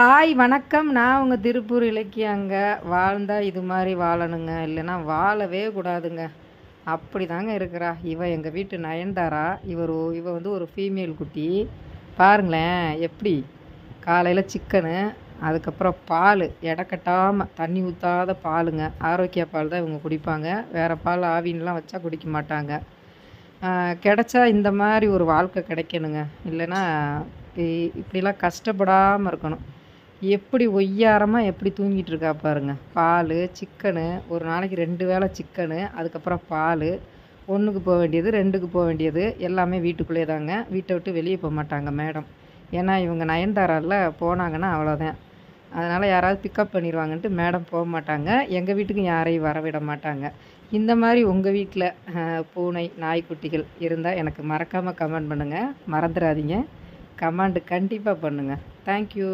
Hi வணக்கம். நான் உங்கள் திருப்பூர் இலக்கியங்க. வாழ்ந்தால் இது மாதிரி வாழணுங்க. இல்லைன்னா வாழவே கூடாதுங்க. அப்படி தாங்க இருக்கிறா. இவ எங்கள் வீட்டு நயன்தாரா. இவர் இவ வந்து ஒரு ஃபீமேல் குட்டி. பாருங்களேன் எப்படி? காலையில் சிக்கனு அதுக்கப்புறம் பால். எடக்கட்டாமல் தண்ணி ஊற்றாத பாலுங்க. ஆரோக்கிய பால் தான் இவங்க குடிப்பாங்க. வேறு பால் ஆவின்லாம் வச்சா குடிக்க மாட்டாங்க. கிடைச்சா இந்த மாதிரி ஒரு வாழ்க்கை கிடைக்கணுங்க. இல்லைன்னா இப்படிலாம் கஷ்டப்படாமல் இருக்கணும். எப்படி ஒய்யாரமாக எப்படி தூங்கிட்டு இருக்கா பாருங்க. பால் சிக்கனு ஒரு நாளைக்கு ரெண்டு வேளை சிக்கனு அதுக்கப்புறம் பால் ஒன்றுக்கு போக வேண்டியது ரெண்டுக்கு போக வேண்டியது எல்லாமே வீட்டுக்குள்ளே தாங்க வீட்டை விட்டு வெளியே போக மாட்டாங்க மேடம். ஏன்னா இவங்க நயன்தாராவில் போனாங்கன்னா அவ்வளோதான் அதனால் யாராவது பிக்கப் பண்ணிடுவாங்கன்ட்டு மேடம் போக மாட்டாங்க. எங்கள் வீட்டுக்கு யாரையும் வரவிட மாட்டாங்க. இந்த மாதிரி உங்கள் வீட்டில் பூனை நாய்க்குட்டிகள் இருந்தால் எனக்கு மறக்காமல் கமெண்ட் பண்ணுங்கள் மறந்துடாதீங்க. கமெண்ட் கண்டிப்பாக பண்ணுங்கள் தேங்க்யூ